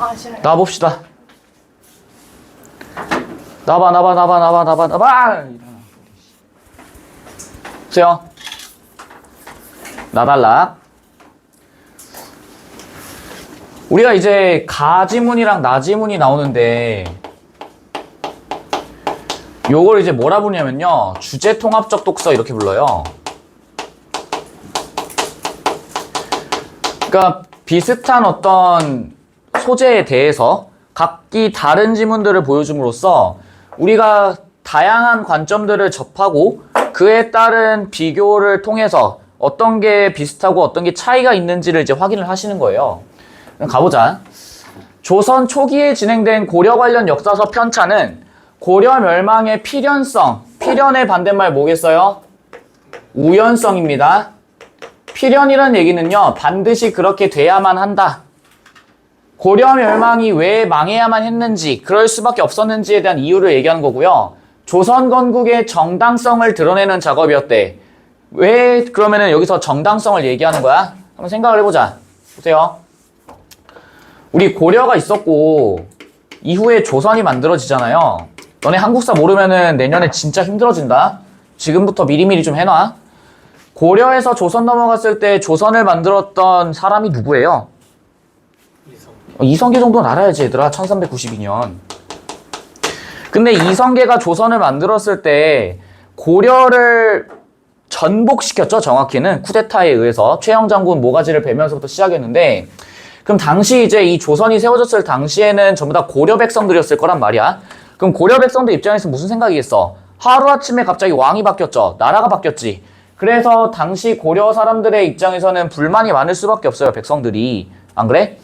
아 싫어요. 나와 봅시다. 나봐 나봐 나봐 나봐 나봐 나봐. 보세요. 나달라. 우리가 이제 가지문이랑 나지문이 나오는데 요걸 이제 뭐라 부르냐면요. 주제 통합적 독서 이렇게 불러요. 그러니까 비슷한 어떤 소재에 대해서 각기 다른 지문들을 보여줌으로써 우리가 다양한 관점들을 접하고 그에 따른 비교를 통해서 어떤 게 비슷하고 어떤 게 차이가 있는지를 이제 확인을 하시는 거예요. 가보자. 조선 초기에 진행된 고려 관련 역사서 편찬은 고려 멸망의 필연성, 필연의 반대말 뭐겠어요? 우연성입니다. 필연이라는 얘기는요, 반드시 그렇게 돼야만 한다. 고려 멸망이 왜 망해야만 했는지, 그럴 수밖에 없었는지에 대한 이유를 얘기하는 거고요. 조선 건국의 정당성을 드러내는 작업이었대. 왜 그러면은 여기서 정당성을 얘기하는 거야? 한번 생각을 해보자. 보세요. 우리 고려가 있었고, 이후에 조선이 만들어지잖아요. 너네 한국사 모르면은 내년에 진짜 힘들어진다. 지금부터 미리미리 좀 해놔. 고려에서 조선 넘어갔을 때 조선을 만들었던 사람이 누구예요? 어, 이성계 정도는 알아야지 얘들아. 1392년. 근데 이성계가 조선을 만들었을 때 고려를 전복시켰죠 정확히는. 쿠데타에 의해서. 최영 장군 모가지를 베면서부터 시작했는데 그럼 당시 이제 이 조선이 세워졌을 당시에는 전부 다 고려 백성들이었을 거란 말이야. 그럼 고려 백성들 입장에서 무슨 생각이겠어? 하루아침에 갑자기 왕이 바뀌었죠. 나라가 바뀌었지. 그래서 당시 고려 사람들의 입장에서는 불만이 많을 수밖에 없어요 백성들이. 안 그래?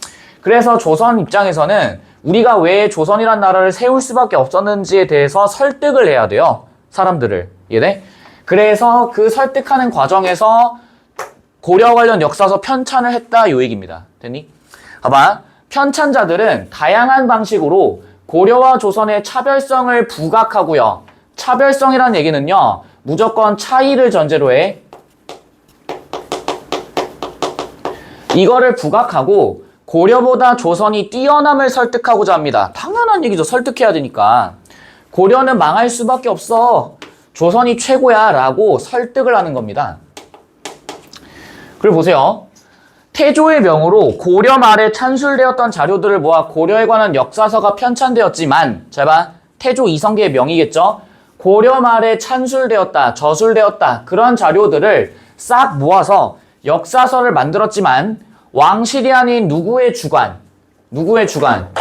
그래서 조선 입장에서는 우리가 왜 조선이란 나라를 세울 수밖에 없었는지에 대해서 설득을 해야 돼요. 사람들을. 이해돼? 그래서 그 설득하는 과정에서 고려 관련 역사서 편찬을 했다 요 얘기입니다. 됐니? 봐봐. 편찬자들은 다양한 방식으로 고려와 조선의 차별성을 부각하고요. 차별성이라는 얘기는요. 무조건 차이를 전제로 해. 이거를 부각하고 고려보다 조선이 뛰어남을 설득하고자 합니다. 당연한 얘기죠. 설득해야 되니까. 고려는 망할 수밖에 없어. 조선이 최고야. 라고 설득을 하는 겁니다. 그리고 보세요. 태조의 명으로 고려 말에 찬술되었던 자료들을 모아 고려에 관한 역사서가 편찬되었지만, 잘 봐. 태조 이성계의 명이겠죠? 고려 말에 찬술되었다, 저술되었다, 그런 자료들을 싹 모아서 역사서를 만들었지만, 왕실이 아닌 누구의 주관? 누구의 주관?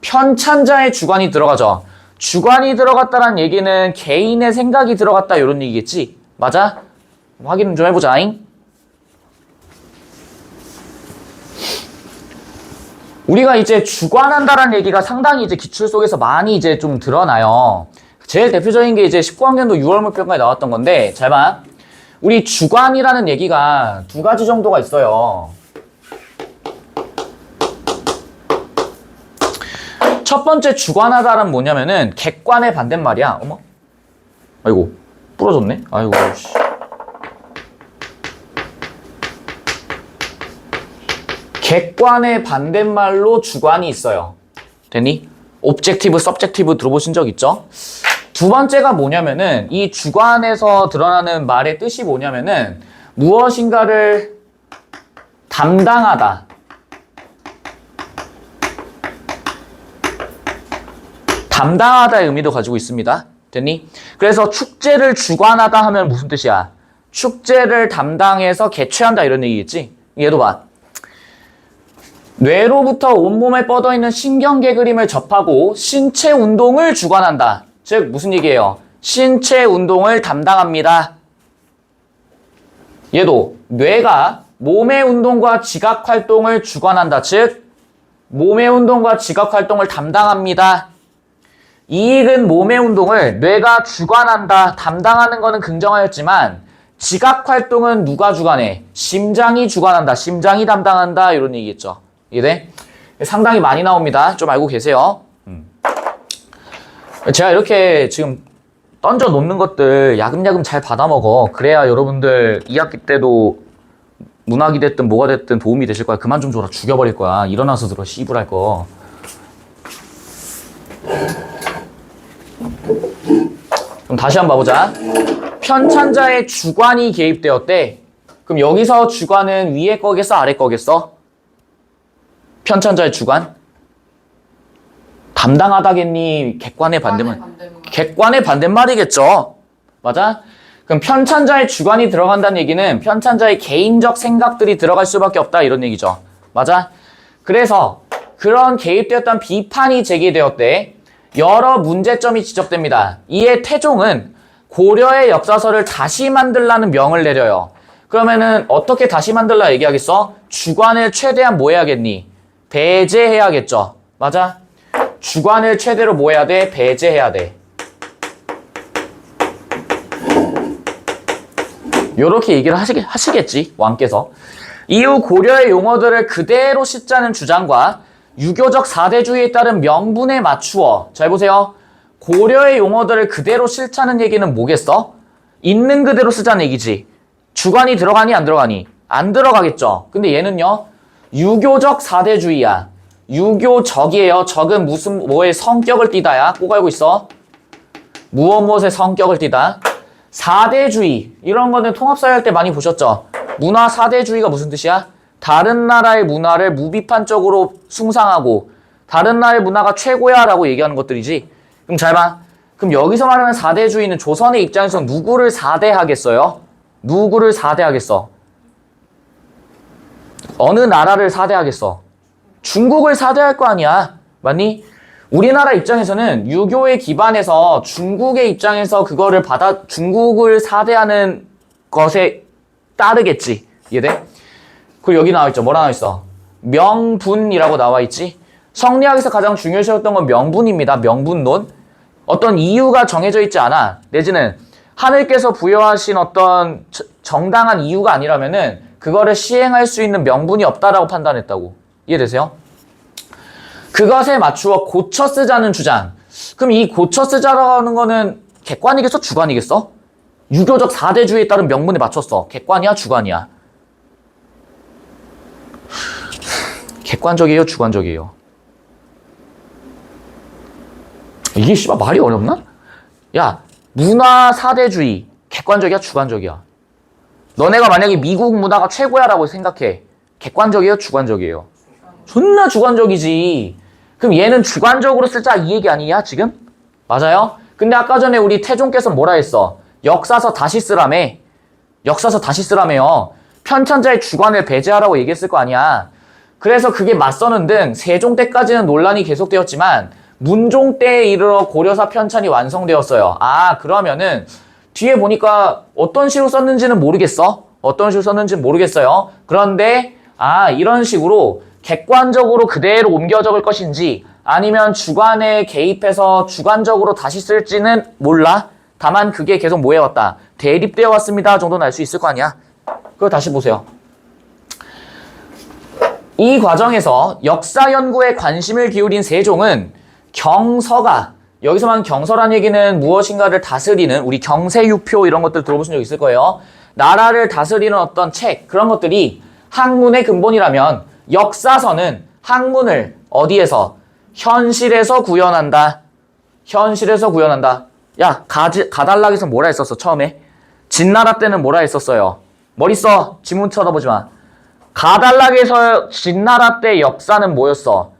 편찬자의 주관이 들어가죠. 주관이 들어갔다는 얘기는 개인의 생각이 들어갔다 이런 얘기겠지? 맞아? 확인 좀 해보자잉. 우리가 이제 주관한다라는 얘기가 상당히 이제 기출 속에서 많이 이제 좀 드러나요. 제일 대표적인 게 이제 19학년도 6월 물평가에 나왔던 건데, 잘 봐. 우리 주관이라는 얘기가 두 가지 정도가 있어요. 첫 번째 주관하다는 뭐냐면은 객관의 반대말이야. 어머. 아이고. 부러졌네. 아이고 씨. 객관의 반대말로 주관이 있어요. 됐니? 옵젝티브, 서브젝티브 들어보신 적 있죠? 두 번째가 뭐냐면은 이 주관에서 드러나는 말의 뜻이 뭐냐면은 무엇인가를 담당하다. 담당하다의 의미도 가지고 있습니다. 됐니? 그래서 축제를 주관하다 하면 무슨 뜻이야? 축제를 담당해서 개최한다 이런 얘기겠지? 얘도 봐. 뇌로부터 온몸에 뻗어있는 신경계 그림을 접하고 신체 운동을 주관한다. 즉 무슨 얘기예요? 신체 운동을 담당합니다. 얘도 뇌가 몸의 운동과 지각 활동을 주관한다. 즉 몸의 운동과 지각 활동을 담당합니다. 이익은 몸의 운동을 뇌가 주관한다, 담당하는 것은 긍정하였지만 지각 활동은 누가 주관해? 심장이 주관한다, 심장이 담당한다 이런 얘기겠죠. 이해돼? 상당히 많이 나옵니다. 좀 알고 계세요. 음. 제가 이렇게 지금 던져 놓는 것들 야금야금 잘 받아 먹어. 그래야 여러분들 2학기 때도 문학이 됐든 뭐가 됐든 도움이 되실 거야. 그만 좀 줘라. 죽여버릴 거야. 일어나서 들어. 씨부랄 거. 그럼 다시 한번 봐보자. 편찬자의 주관이 개입되었대. 그럼 여기서 주관은 위에 거겠어, 아래 거겠어? 편찬자의 주관? 담당하다겠니? 객관의 반대말. 반대말. 객관의 반대말이겠죠. 맞아? 그럼 편찬자의 주관이 들어간다는 얘기는 편찬자의 개인적 생각들이 들어갈 수밖에 없다 이런 얘기죠. 맞아? 그래서 그런 개입되었던 비판이 제기되었대. 여러 문제점이 지적됩니다. 이에 태종은 고려의 역사서를 다시 만들라는 명을 내려요. 그러면은 어떻게 다시 만들라 얘기하겠어? 주관을 최대한 뭐 해야겠니? 배제해야겠죠. 맞아? 주관을 최대로 뭐 해야 돼? 배제해야 돼. 요렇게 얘기를 하시겠, 하시겠지, 왕께서. 이후 고려의 용어들을 그대로 싣자는 주장과 유교적 사대주의에 따른 명분에 맞추어, 잘 보세요. 고려의 용어들을 그대로 실차는 얘기는 뭐겠어? 있는 그대로 쓰자는 얘기지. 주관이 들어가니, 안 들어가니? 안 들어가겠죠. 근데 얘는요, 유교적 사대주의야. 유교적이에요. 적은 무슨, 뭐의 성격을 띠다야. 꼭 알고 있어. 무엇 무엇의 성격을 띠다. 사대주의 이런 거는 통합사회 할 때 많이 보셨죠? 문화 사대주의가 무슨 뜻이야? 다른 나라의 문화를 무비판적으로 숭상하고 다른 나라의 문화가 최고야라고 얘기하는 것들이지. 그럼 잘 봐. 그럼 여기서 말하는 사대주의는 조선의 입장에서 누구를 사대하겠어요? 누구를 사대하겠어? 어느 나라를 사대하겠어? 중국을 사대할 거 아니야. 맞니? 우리나라 입장에서는 유교에 기반해서 중국의 입장에서 그거를 받아 중국을 사대하는 것에 따르겠지. 이해돼? 그리고 여기 나와 있죠. 뭐라 나와 있어? 명분이라고 나와 있지. 성리학에서 가장 중요시했던 건 명분입니다. 명분론. 어떤 이유가 정해져 있지 않아. 내지는 하늘께서 부여하신 어떤 저- 정당한 이유가 아니라면은 그거를 시행할 수 있는 명분이 없다라고 판단했다고. 이해되세요? 그것에 맞추어 고쳐 쓰자는 주장. 그럼 이 고쳐 쓰자라는 거는 객관이겠어? 주관이겠어? 유교적 사대주의에 따른 명분에 맞췄어. 객관이야? 주관이야? 객관적이에요? 주관적이에요? 이게 씨발 말이 어렵나? 야, 문화 사대주의. 객관적이야? 주관적이야? 너네가 만약에 미국 문화가 최고야라고 생각해. 객관적이에요? 주관적이에요? 존나 주관적이지. 그럼 얘는 주관적으로 쓰자 이 얘기 아니냐 지금? 맞아요? 근데 아까 전에 우리 태종께서 뭐라 했어? 역사서 다시 쓰라며. 역사서 다시 쓰라며요. 편찬자의 주관을 배제하라고 얘기했을 거 아니야. 그래서 그게 맞서는 등 세종 때까지는 논란이 계속되었지만 문종 때에 이르러 고려사 편찬이 완성되었어요. 아 그러면은 뒤에 보니까 어떤 식으로 썼는지는 모르겠어. 어떤 식으로 썼는지는 모르겠어요. 그런데 아 이런 식으로 객관적으로 그대로 옮겨 적을 것인지 아니면 주관에 개입해서 주관적으로 다시 쓸지는 몰라. 다만 그게 계속 뭐 해왔다. 대립되어 왔습니다 정도는 알 수 있을 거 아니야. 그거 다시 보세요. 이 과정에서 역사 연구에 관심을 기울인 세종은 경서가 여기서 말하는 경서란 얘기는 무엇인가를 다스리는 우리 경세유표 이런 것들 들어보신 적 있을 거예요. 나라를 다스리는 어떤 책 그런 것들이 학문의 근본이라면 역사서는 학문을 어디에서 현실에서 구현한다. 현실에서 구현한다. 야 가지, 가달락에서 뭐라 했었어 처음에? 진나라 때는 뭐라 했었어요? 머리 써 지문 쳐다보지 마. 가달락에서 진나라 때 역사는 뭐였어?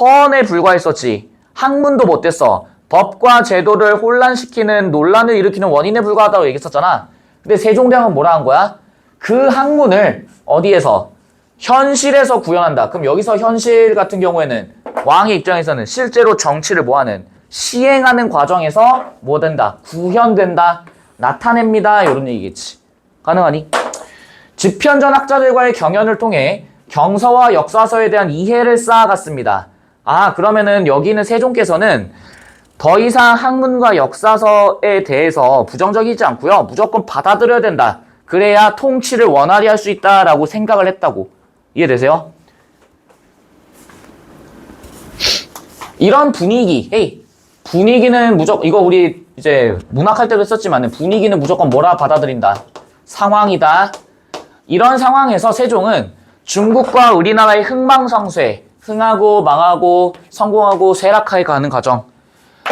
헌에 불과했었지. 학문도 못 됐어. 법과 제도를 혼란시키는 논란을 일으키는 원인에 불과하다고 얘기했었잖아. 근데 세종대왕은 뭐라 한 거야? 그 학문을 어디에서? 현실에서 구현한다. 그럼 여기서 현실 같은 경우에는 왕의 입장에서는 실제로 정치를 뭐하는? 시행하는 과정에서 뭐 된다? 구현된다. 나타냅니다. 이런 얘기겠지. 가능하니? 집현전 학자들과의 경연을 통해 경서와 역사서에 대한 이해를 쌓아갔습니다. 아, 그러면은 여기는 세종께서는 더 이상 학문과 역사서에 대해서 부정적이지 않고요. 무조건 받아들여야 된다. 그래야 통치를 원활히 할 수 있다라고 생각을 했다고. 이해되세요? 이런 분위기, 헤이, 분위기는 무조건, 이거 우리 이제 문학할 때도 했었지만 분위기는 무조건 뭐라 받아들인다. 상황이다. 이런 상황에서 세종은 중국과 우리나라의 흥망성쇠, 흥하고 망하고 성공하고 쇠락하게 가는 과정.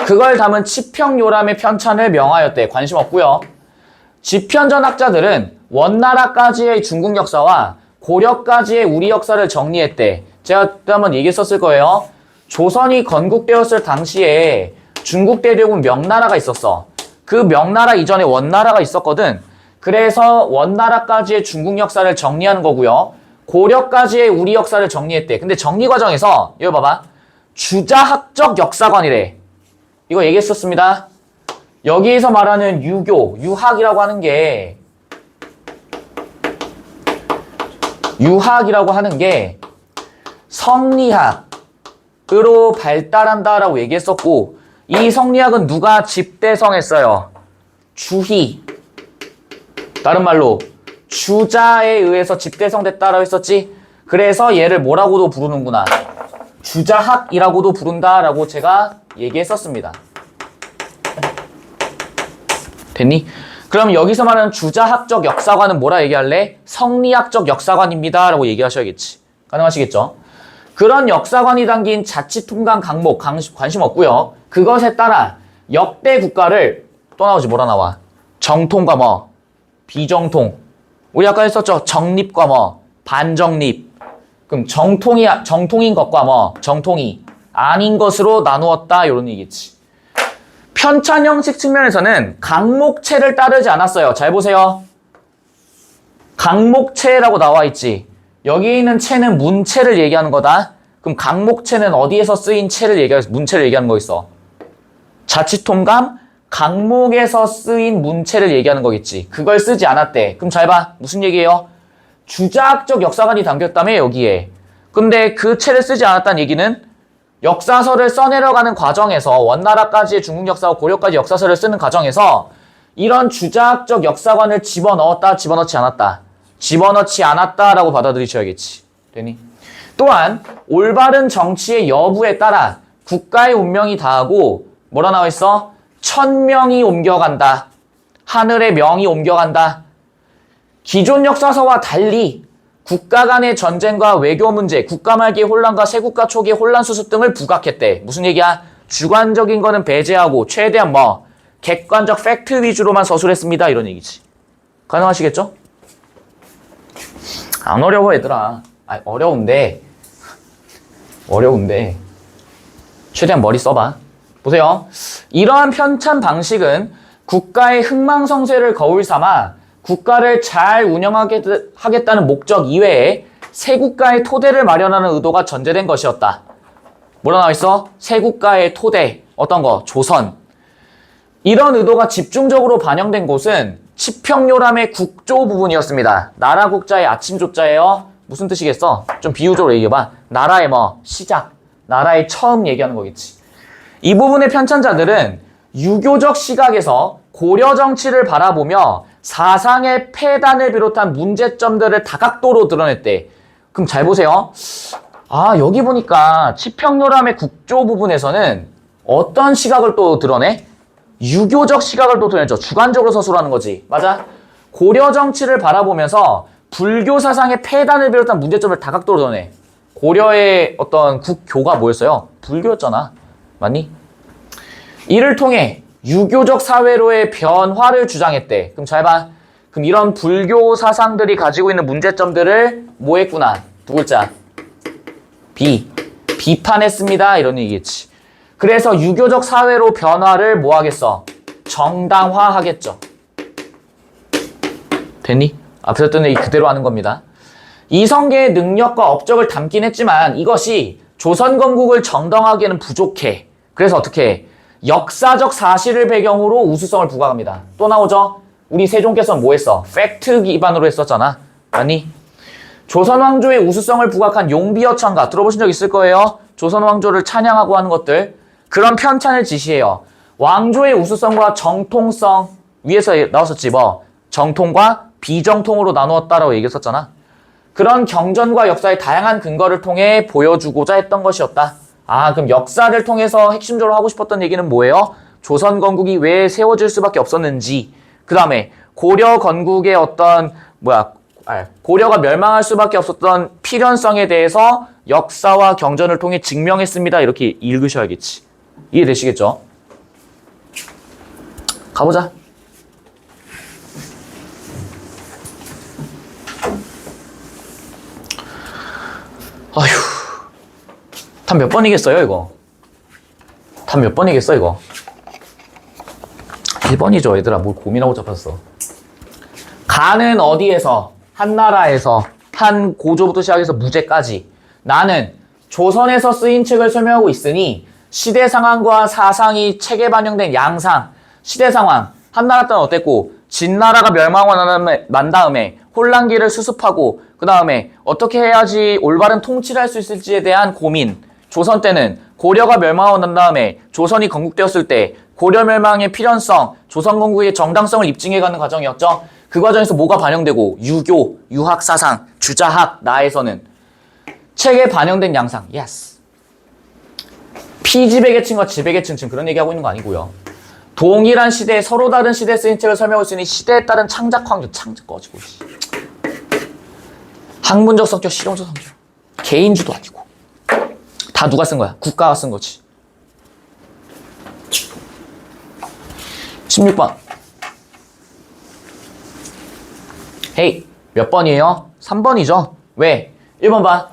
그걸 담은 치평요람의 편찬을 명하였대. 관심 없고요. 지편전 학자들은 원나라까지의 중국 역사와 고려까지의 우리 역사를 정리했대. 제가 그때 한번 얘기했었을 거예요. 조선이 건국되었을 당시에 중국 대륙은 명나라가 있었어. 그 명나라 이전에 원나라가 있었거든. 그래서 원나라까지의 중국 역사를 정리하는 거고요. 고려까지의 우리 역사를 정리했대. 근데 정리 과정에서 이거 봐봐. 주자학적 역사관이래. 이거 얘기했었습니다. 여기에서 말하는 유교, 유학이라고 하는 게 유학이라고 하는 게 성리학으로 발달한다라고 얘기했었고 이 성리학은 누가 집대성했어요? 주희. 다른 말로 주자에 의해서 집대성됐다라고 했었지. 그래서 얘를 뭐라고도 부르는구나. 주자학이라고도 부른다라고 제가 얘기했었습니다. 됐니? 그럼 여기서 말하는 주자학적 역사관은 뭐라 얘기할래? 성리학적 역사관입니다. 라고 얘기하셔야겠지. 가능하시겠죠? 그런 역사관이 담긴 자치통감 강목 강- 관심 없고요. 그것에 따라 역대 국가를 또 나오지 뭐라 나와? 정통과 뭐 비정통. 우리 아까 했었죠. 정립과 뭐 반정립. 그럼 정통이 정통인 것과 뭐 정통이 아닌 것으로 나누었다 이런 얘기지. 편찬 형식 측면에서는 강목체를 따르지 않았어요. 잘 보세요. 강목체라고 나와 있지. 여기 있는 체는 문체를 얘기하는 거다. 그럼 강목체는 어디에서 쓰인 체를 얘기해서 문체를 얘기하는 거 있어. 자치통감 강목에서 쓰인 문체를 얘기하는 거겠지. 그걸 쓰지 않았대. 그럼 잘 봐. 무슨 얘기예요? 주자학적 역사관이 담겼다며 여기에. 근데 그 체를 쓰지 않았다는 얘기는 역사서를 써내려가는 과정에서 원나라까지의 중국 역사와 고려까지 역사서를 쓰는 과정에서 이런 주자학적 역사관을 집어넣었다 집어넣지 않았다 집어넣지 않았다라고 받아들이셔야겠지 되니? 또한 올바른 정치의 여부에 따라 국가의 운명이 다하고 뭐라 나와 있어? 천명이 옮겨간다 하늘의 명이 옮겨간다 기존 역사서와 달리 국가 간의 전쟁과 외교 문제, 국가 말기의 혼란과 세국가 초기의 혼란 수습 등을 부각했대. 무슨 얘기야? 주관적인 거는 배제하고 최대한 뭐 객관적 팩트 위주로만 서술했습니다. 이런 얘기지. 가능하시겠죠? 안 어려워 얘들아. 아, 어려운데 어려운데 최대한 머리 써봐. 보세요. 이러한 편찬 방식은 국가의 흥망성쇠를 거울 삼아 국가를 잘 운영하겠다는 목적 이외에 새 국가의 토대를 마련하는 의도가 전제된 것이었다. 뭐라 나와 있어? 새 국가의 토대. 어떤 거? 조선. 이런 의도가 집중적으로 반영된 곳은 치평요람의 국조 부분이었습니다. 나라 국자의 아침 조자예요. 무슨 뜻이겠어? 좀 비유적으로 얘기해봐. 나라의 뭐 시작, 나라의 처음 얘기하는 거겠지. 이 부분의 편찬자들은 유교적 시각에서 고려 정치를 바라보며 사상의 폐단을 비롯한 문제점들을 다각도로 드러냈대. 그럼 잘 보세요. 아, 여기 보니까 치평요람의 국조 부분에서는 어떤 시각을 또 드러내? 유교적 시각을 또 드러내죠. 주관적으로 서술하는 거지. 맞아? 고려 정치를 바라보면서 불교 사상의 폐단을 비롯한 문제점을 다각도로 드러내. 고려의 어떤 국교가 뭐였어요? 불교였잖아. 맞니? 이를 통해 유교적 사회로의 변화를 주장했대. 그럼 잘 봐. 그럼 이런 불교 사상들이 가지고 있는 문제점들을 뭐 했구나? 두 글자. 비. 비판했습니다. 이런 얘기겠지. 그래서 유교적 사회로 변화를 뭐 하겠어? 정당화 하겠죠. 됐니? 앞에서 했던 얘기 그대로 하는 겁니다. 이성계의 능력과 업적을 담긴 했지만 이것이 조선 건국을 정당하기에는 부족해. 그래서 어떻게 해? 역사적 사실을 배경으로 우수성을 부각합니다. 또 나오죠? 우리 세종께서는 뭐 했어? 팩트 기반으로 했었잖아. 아니? 조선 왕조의 우수성을 부각한 용비어천가 들어보신 적 있을 거예요. 조선 왕조를 찬양하고 하는 것들. 그런 편찬을 지시해요. 왕조의 우수성과 정통성 위에서 나왔었지 뭐. 정통과 비정통으로 나누었다라고 얘기했었잖아. 그런 경전과 역사의 다양한 근거를 통해 보여주고자 했던 것이었다. 아, 그럼 역사를 통해서 핵심적으로 하고 싶었던 얘기는 뭐예요? 조선 건국이 왜 세워질 수밖에 없었는지, 그 다음에 고려 건국의 어떤, 뭐야, 아, 고려가 멸망할 수밖에 없었던 필연성에 대해서 역사와 경전을 통해 증명했습니다. 이렇게 읽으셔야겠지. 이해되시겠죠? 가보자. 아휴. 답 몇 번이겠어요, 이거? 답 몇 번이겠어, 이거? 1번이죠, 얘들아. 뭘 고민하고 잡았어. 가는 어디에서, 한 나라에서, 한 고조부터 시작해서 무제까지. 나는 조선에서 쓰인 책을 설명하고 있으니, 시대 상황과 사상이 책에 반영된 양상, 시대 상황, 한 나라 때는 어땠고, 진나라가 난 다음에, 난 다음에 혼란기를 수습하고, 그 다음에 어떻게 해야지 올바른 통치를 할 수 있을지에 대한 고민. 조선 때는 고려가 멸망하고 난 다음에 조선이 건국되었을 때 고려 멸망의 필연성, 조선 건국의 정당성을 입증해가는 과정이었죠. 그 과정에서 뭐가 반영되고 유교, 유학 사상, 주자학, 나에서는 책에 반영된 양상. 예스. 피지배계층과 지배계층 지금 그런 얘기하고 있는 거 아니고요. 동일한 시대에 서로 다른 시대에 쓰인 책을 설명할 수 있는 시대에 따른 창작 환경, 창작 꺼지고. 씨. 학문적 성격, 실용적 성격. 개인주도 아니고. 다 누가 쓴 거야? 국가가 쓴 거지. 16번. 헤이, 몇 번이에요? 3번이죠? 왜? 1번 봐.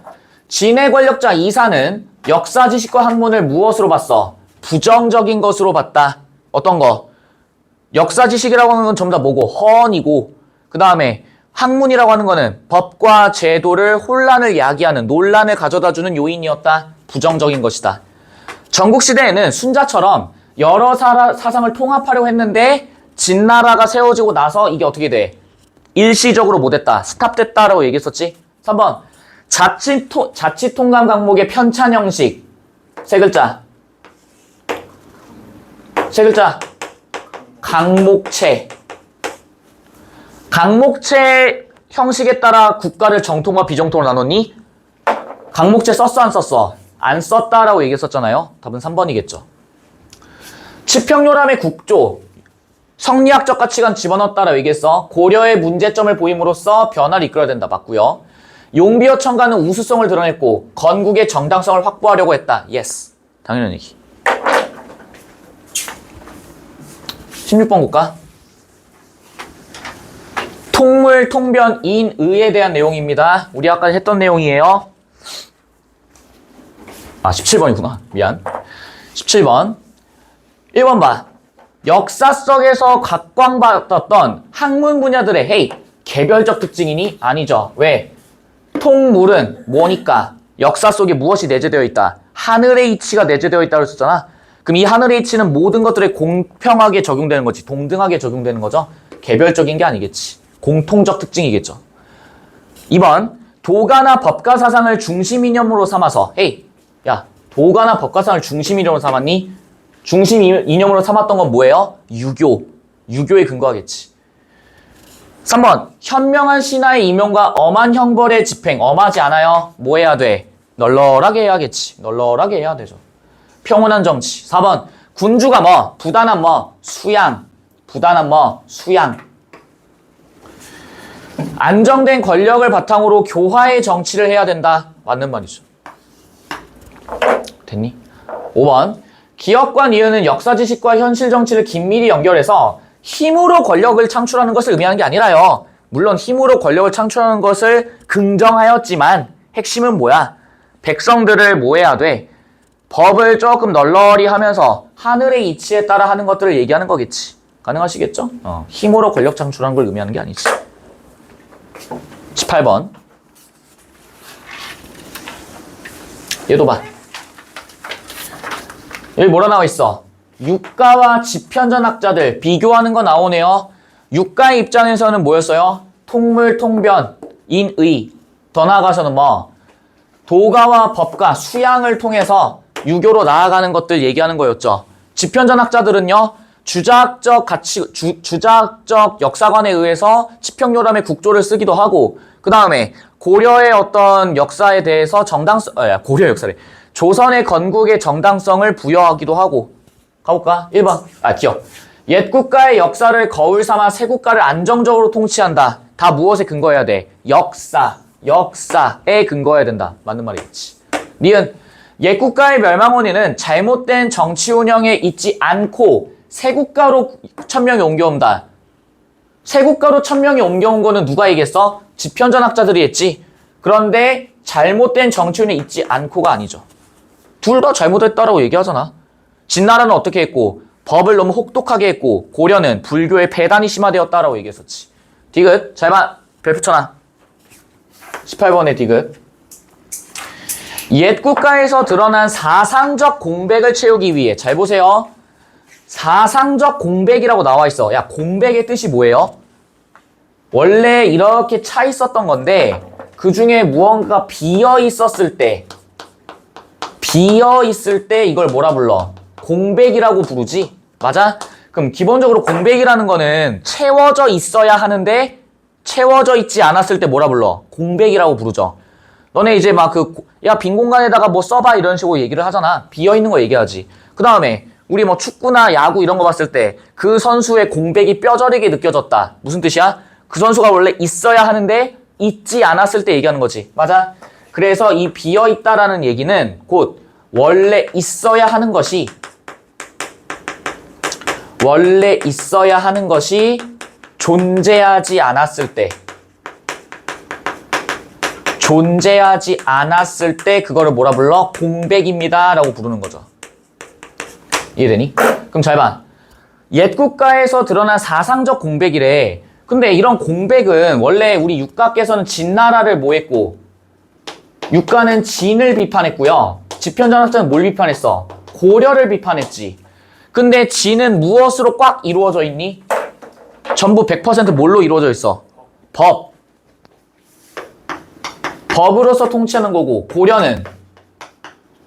진해 권력자 이사는 역사 지식과 학문을 무엇으로 봤어? 부정적인 것으로 봤다. 어떤 거? 역사 지식이라고 하는 건 전부 다 뭐고? 허언이고. 그 다음에 학문이라고 하는 거는 법과 제도를 혼란을 야기하는 논란을 가져다 주는 요인이었다. 부정적인 것이다. 전국 시대에는 순자처럼 여러 사상을 통합하려고 했는데 진나라가 세워지고 나서 이게 어떻게 돼? 일시적으로 못했다. 스탑됐다라고 얘기했었지. 3번 자치, 토, 자치 통감 강목의 편찬 형식 세 글자 세 글자 강목체 강목체 형식에 따라 국가를 정통과 비정통으로 나눴니? 강목체 썼어 안 썼어? 안 썼다라고 얘기했었잖아요. 답은 3번이겠죠. 치평요람의 국조 성리학적 가치관 집어넣었다라고 얘기했어. 고려의 문제점을 보임으로써 변화를 이끌어야 된다. 맞고요. 용비어 청가는 우수성을 드러냈고 건국의 정당성을 확보하려고 했다. 예스. 당연한 얘기. 16번 국가. 통물, 통변, 인, 의에 대한 내용입니다. 우리 아까 했던 내용이에요. 아, 17번이구나. 미안. 17번. 1번 봐. 역사 속에서 각광받았던 학문 분야들의 헤이, 개별적 특징이니? 아니죠. 왜? 통물은 뭐니까? 역사 속에 무엇이 내재되어 있다? 하늘의 이치가 내재되어 있다고 했었잖아. 그럼 이 하늘의 이치는 모든 것들에 공평하게 적용되는 거지. 동등하게 적용되는 거죠. 개별적인 게 아니겠지. 공통적 특징이겠죠. 2번. 도가나 법가 사상을 중심 이념으로 삼아서 헤이, 야, 도가나 법가 사상을 중심 이념으로 삼았니? 중심 이- 이념으로 삼았던 건 뭐예요? 유교. 유교에 근거하겠지. 3번. 현명한 신하의 임용과 엄한 형벌의 집행. 엄하지 않아요. 뭐 해야 돼? 널널하게 해야겠지. 널널하게 해야 되죠. 평온한 정치. 4번. 군주가 뭐? 부단한 뭐? 수양. 부단한 뭐? 수양. 안정된 권력을 바탕으로 교화의 정치를 해야 된다. 맞는 말이죠. 됐니? 5번. 기업과 이유는 역사 지식과 현실 정치를 긴밀히 연결해서 힘으로 권력을 창출하는 것을 의미하는 게 아니라요. 물론 힘으로 권력을 창출하는 것을 긍정하였지만 핵심은 뭐야? 백성들을 뭐 해야 돼? 법을 조금 널널히 하면서 하늘의 이치에 따라 하는 것들을 얘기하는 거겠지. 가능하시겠죠? 어, 힘으로 권력 창출하는 걸 의미하는 게 아니지. 18번. 얘도 봐. 여기 뭐라 나와 있어? 유가와 지편전학자들 비교하는 거 나오네요. 유가의 입장에서는 뭐였어요? 통물, 통변, 인의. 더 나아가서는 뭐? 도가와 법가, 수양을 통해서 유교로 나아가는 것들 얘기하는 거였죠. 지편전학자들은요, 주자학적 가치, 주, 주자학적 역사관에 의해서 치평요람의 국조를 쓰기도 하고, 그 다음에 고려의 어떤 역사에 대해서 정당성, 아, 고려 역사래. 조선의 건국의 정당성을 부여하기도 하고, 가볼까? 1번. 아, 기억. 옛 국가의 역사를 거울 삼아 새 국가를 안정적으로 통치한다. 다 무엇에 근거해야 돼? 역사. 역사에 근거해야 된다. 맞는 말이겠지. 니은 옛 국가의 멸망 원인은 잘못된 정치 운영에 있지 않고 새 국가로 천명이 옮겨온다. 새 국가로 천명이 옮겨온 거는 누가 얘기했어? 지편전학자들이 했지. 그런데 잘못된 정치운에 있지 않고가 아니죠. 둘 다 잘못했다라고 얘기하잖아. 진나라는 어떻게 했고 법을 너무 혹독하게 했고 고려는 불교의 배단이 심화되었다라고 얘기했었지. 디귿 잘 봐. 별표 쳐놔. 18번의 디귿. 옛 국가에서 드러난 사상적 공백을 채우기 위해 잘 보세요. 사상적 공백이라고 나와 있어. 야, 공백의 뜻이 뭐예요? 원래 이렇게 차 있었던 건데 그 중에 무언가 비어 있었을 때 비어 있을 때 이걸 뭐라 불러? 공백이라고 부르지? 맞아? 그럼 기본적으로 공백이라는 거는 채워져 있어야 하는데 채워져 있지 않았을 때 뭐라 불러? 공백이라고 부르죠. 너네 이제 막 그, 야, 빈 공간에다가 뭐 써봐 이런 식으로 얘기를 하잖아. 비어 있는 거 얘기하지. 그 다음에 우리 뭐 축구나 야구 이런 거 봤을 때 그 선수의 공백이 뼈저리게 느껴졌다. 무슨 뜻이야? 그 선수가 원래 있어야 하는데 있지 않았을 때 얘기하는 거지. 맞아? 그래서 이 비어 있다라는 얘기는 곧 원래 있어야 하는 것이 원래 있어야 하는 것이 존재하지 않았을 때 존재하지 않았을 때 그거를 뭐라 불러? 공백입니다 라고 부르는 거죠. 이해되니? 그럼 잘 봐. 옛 국가에서 드러난 사상적 공백이래. 근데 이런 공백은 원래 우리 육가께서는 진나라를 뭐 했고 육가는 진을 비판했고요. 지편전학자는 뭘 비판했어? 고려를 비판했지. 근데 진은 무엇으로 꽉 이루어져 있니? 전부 100% 뭘로 이루어져 있어? 법. 법으로서 통치하는 거고 고려는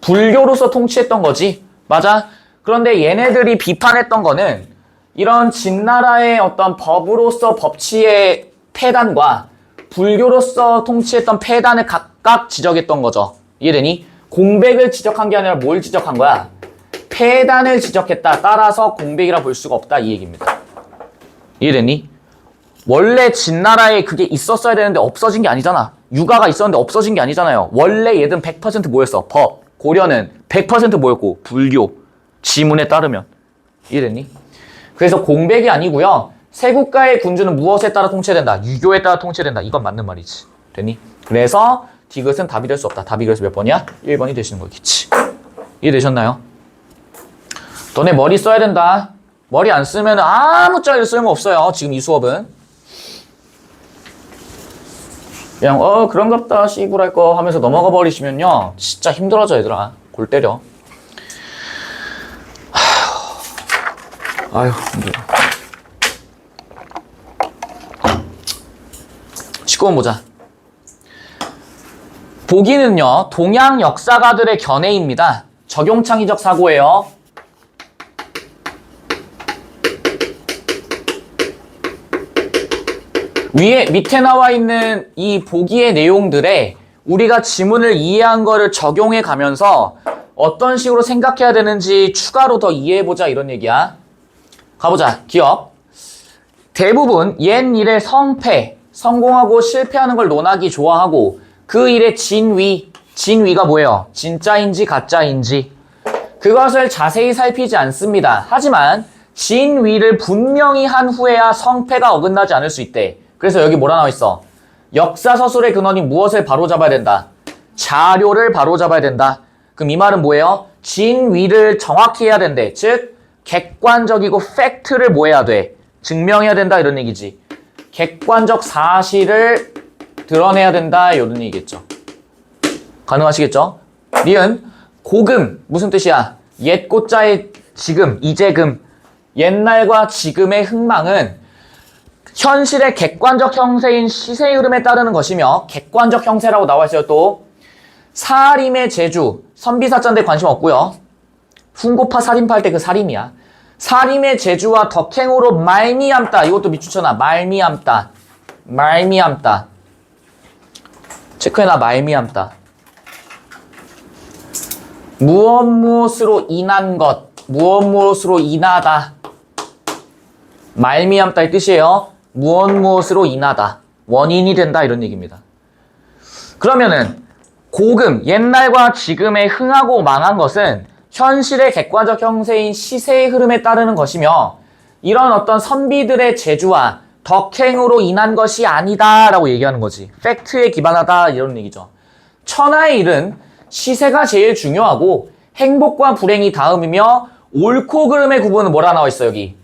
불교로서 통치했던 거지. 맞아? 그런데 얘네들이 비판했던 거는 이런 진나라의 어떤 법으로서 법치의 폐단과 불교로서 통치했던 폐단을 각각 지적했던 거죠. 이해되니? 공백을 지적한 게 아니라 뭘 지적한 거야? 폐단을 지적했다. 따라서 공백이라 볼 수가 없다. 이 얘기입니다. 이해됐니? 원래 진나라에 그게 있었어야 되는데 없어진 게 아니잖아. 육아가 있었는데 없어진 게 아니잖아요. 원래 얘든 100% 뭐였어? 법. 고려는 100% 뭐였고? 불교. 지문에 따르면. 이해됐니? 그래서 공백이 아니고요. 세 국가의 군주는 무엇에 따라 통치된다? 유교에 따라 통치된다. 이건 맞는 말이지. 됐니? 그래서 디귿은 답이 될 수 없다. 답이 그래서 몇 번이야? 1번이 되시는 거겠지. 이해되셨나요? 너네 머리 써야 된다. 머리 안 쓰면 아무짝에도 쓸모 없어요. 지금 이 수업은. 그냥 어 그런갑다 씨부랄 거 하면서 넘어가 버리시면요 진짜 힘들어져 얘들아 골 때려 아휴 힘들어 19번 보자 보기는요 동양 역사가들의 견해입니다 적용 창의적 사고예요 위에 밑에 나와 있는 이 보기의 내용들에 우리가 지문을 이해한 거를 적용해 가면서 어떤 식으로 생각해야 되는지 추가로 더 이해해 보자 이런 얘기야. 가보자. 기억. 대부분 옛 일의 성패, 성공하고 실패하는 걸 논하기 좋아하고 그 일의 진위, 진위가 뭐예요? 진짜인지 가짜인지 그것을 자세히 살피지 않습니다. 하지만 진위를 분명히 한 후에야 성패가 어긋나지 않을 수 있대. 그래서 여기 뭐라 나와 있어? 역사 서술의 근원이 무엇을 바로잡아야 된다? 자료를 바로잡아야 된다. 그럼 이 말은 뭐예요? 진위를 정확히 해야 된대. 즉 객관적이고 팩트를 뭐 해야 돼? 증명해야 된다 이런 얘기지. 객관적 사실을 드러내야 된다 이런 얘기겠죠. 가능하시겠죠? 니은 고금 무슨 뜻이야? 옛 꽃자의 지금 이제금 옛날과 지금의 흥망은 현실의 객관적 형세인 시세 흐름에 따르는 것이며 객관적 형세라고 나와 있어요 또 사림의 제주 선비사자인데 관심 없고요 훈고파 살인파 때그 살림이야 사림의 제주와 덕행으로 말미암다. 이것도 밑줄쳐놔 말미암다. 말미암다. 체크해놔. 말미암다. 무엇 무엇으로 인한 것? 무엇 무엇으로 인하다. 말미암다의 뜻이에요. 무엇 무엇으로 인하다. 원인이 된다. 이런 얘기입니다. 그러면은 고금 옛날과 지금의 흥하고 망한 것은 현실의 객관적 형세인 시세의 흐름에 따르는 것이며 이런 어떤 선비들의 재주와 덕행으로 인한 것이 아니다 라고 얘기하는 거지. 팩트에 기반하다 이런 얘기죠. 천하의 일은 시세가 제일 중요하고 행복과 불행이 다음이며 옳고 그름의 구분은 뭐라 나와 있어 여기?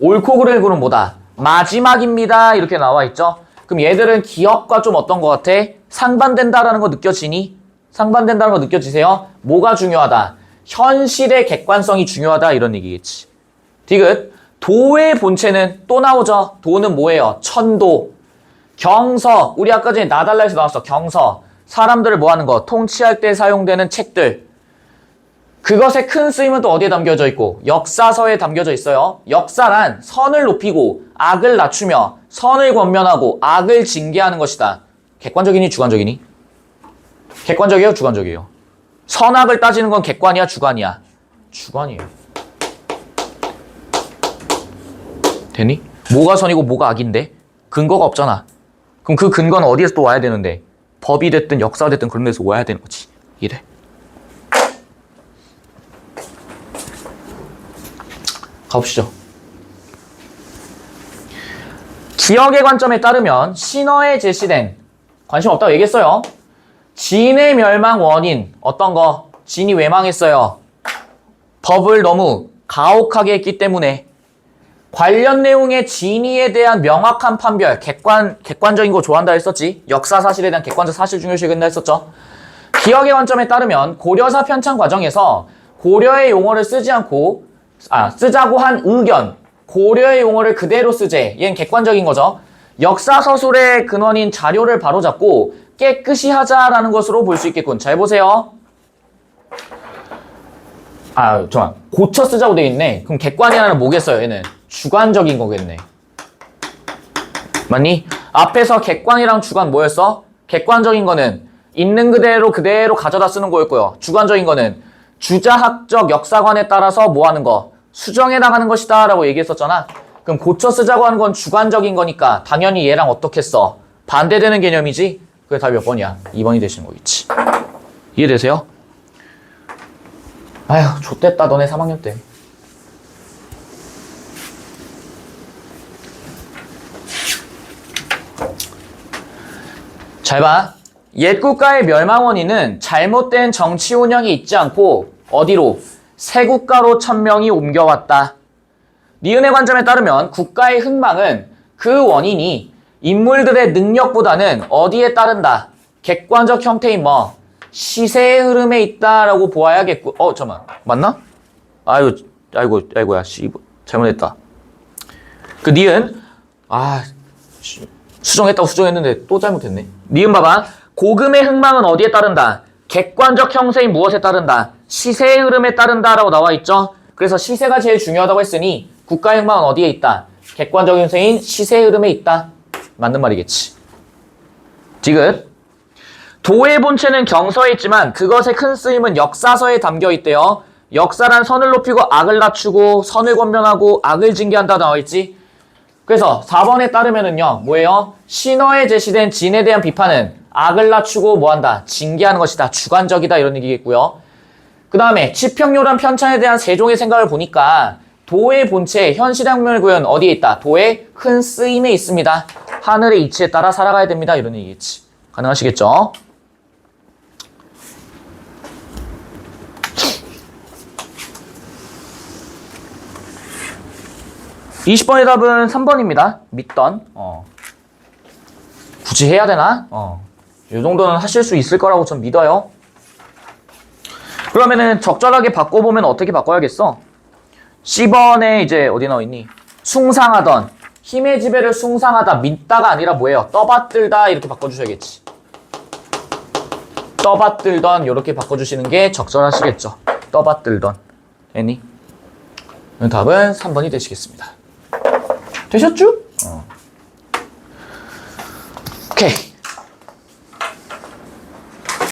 옳고 그름의 구분은 뭐다? 마지막입니다 이렇게 나와 있죠. 그럼 얘들은 기억과 좀 어떤 것 같아? 상반된다라는 거 느껴지니? 상반된다는 거 느껴지세요? 뭐가 중요하다? 현실의 객관성이 중요하다 이런 얘기겠지. 디귿 도의 본체는 또 나오죠. 도는 뭐예요? 천도. 경서. 우리 아까 전에 나달라에서 나왔어. 경서. 사람들을 뭐 하는 거? 통치할 때 사용되는 책들. 그것의 큰 쓰임은 또 어디에 담겨져 있고 역사서에 담겨져 있어요. 역사란 선을 높이고 악을 낮추며 선을 권면하고 악을 징계하는 것이다. 객관적이니 주관적이니? 객관적이에요, 주관적이에요. 선악을 따지는 건 객관이야, 주관이야? 주관이에요. 되니? 뭐가 선이고 뭐가 악인데? 근거가 없잖아. 그럼 그 근거는 어디에서 또 와야 되는데? 법이 됐든 역사가 됐든 그런 데서 와야 되는 거지. 이래. 가보시죠. 기억의 관점에 따르면 신어에 제시된 관심 없다고 얘기했어요. 진의 멸망 원인 어떤 거? 진이 왜 망했어요? 법을 너무 가혹하게 했기 때문에 관련 내용의 진위에 대한 명확한 판별, 객관 객관적인 거 좋아한다 했었지. 역사 사실에 대한 객관적 사실 중요시 여긴다 했었죠. 기억의 관점에 따르면 고려사 편찬 과정에서 고려의 용어를 쓰지 않고 아, 쓰자고 한 의견, 고려의 용어를 그대로 쓰재. 얘는 객관적인 거죠. 역사 서술의 근원인 자료를 바로잡고 깨끗이 하자라는 것으로 볼 수 있겠군. 잘 보세요. 아, 잠깐. 고쳐 쓰자고 돼 있네. 그럼 객관이라는 뭐겠어요, 얘는? 주관적인 거겠네. 맞니? 앞에서 객관이랑 주관 뭐였어? 객관적인 거는 있는 그대로 그대로 가져다 쓰는 거였고요. 주관적인 거는 주자학적 역사관에 따라서 뭐 하는 거? 수정해 나가는 것이다 라고 얘기했었잖아. 그럼 고쳐 쓰자고 하는 건 주관적인 거니까 당연히 얘랑 어떻게 써? 반대되는 개념이지? 그게 답이 몇 번이야? 2번이 되시는 거겠지. 이해되세요? 아휴, 좆됐다, 너네 3학년 때. 잘 봐. 옛 국가의 멸망 원인은 잘못된 정치 운영이 있지 않고 어디로? 새 국가로 천명이 옮겨왔다. 니은의 관점에 따르면 국가의 흥망은 그 원인이 인물들의 능력보다는 어디에 따른다? 객관적 형태인 뭐 시세의 흐름에 있다라고 보아야겠고. 어, 잠만 맞나? 아이고, 아이고, 아이고야, 씨, 잘못했다. 그 니은 아 씨, 수정했다고 수정했는데 또 잘못했네. 니은 봐봐. 고금의 흥망은 어디에 따른다? 객관적 형세인 무엇에 따른다? 시세의 흐름에 따른다라고 나와 있죠. 그래서 시세가 제일 중요하다고 했으니 국가의 흥망은 어디에 있다? 객관적 형세인 시세의 흐름에 있다. 맞는 말이겠지. 디귿. 도의 본체는 경서에 있지만 그것의 큰 쓰임은 역사서에 담겨 있대요. 역사란 선을 높이고 악을 낮추고 선을 권면하고 악을 징계한다 나와 있지. 그래서 4번에 따르면은요, 뭐예요? 신어에 제시된 진에 대한 비판은 악을 낮추고 뭐한다? 징계하는 것이다. 주관적이다. 이런 얘기겠고요. 그 다음에 치평요란 편찬에 대한 세종의 생각을 보니까 도의 본체, 현실학명을 구현 어디에 있다? 도의 큰 쓰임에 있습니다. 하늘의 이치에 따라 살아가야 됩니다. 이런 얘기겠지. 가능하시겠죠? 이십 번의 답은 3번입니다. 믿던. 어. 굳이 해야 되나? 어. 이 정도는 하실 수 있을 거라고 전 믿어요. 그러면은 적절하게 바꿔보면 어떻게 바꿔야겠어? C번에 이제 어디 나와 있니? 숭상하던 힘의 지배를 숭상하다 믿다가 아니라 뭐예요? 떠받들다 이렇게 바꿔주셔야겠지. 떠받들던 이렇게 바꿔주시는 게 적절하시겠죠. 떠받들던. 애니? 답은 3번이 되시겠습니다. 되셨죠? 어. 오케이.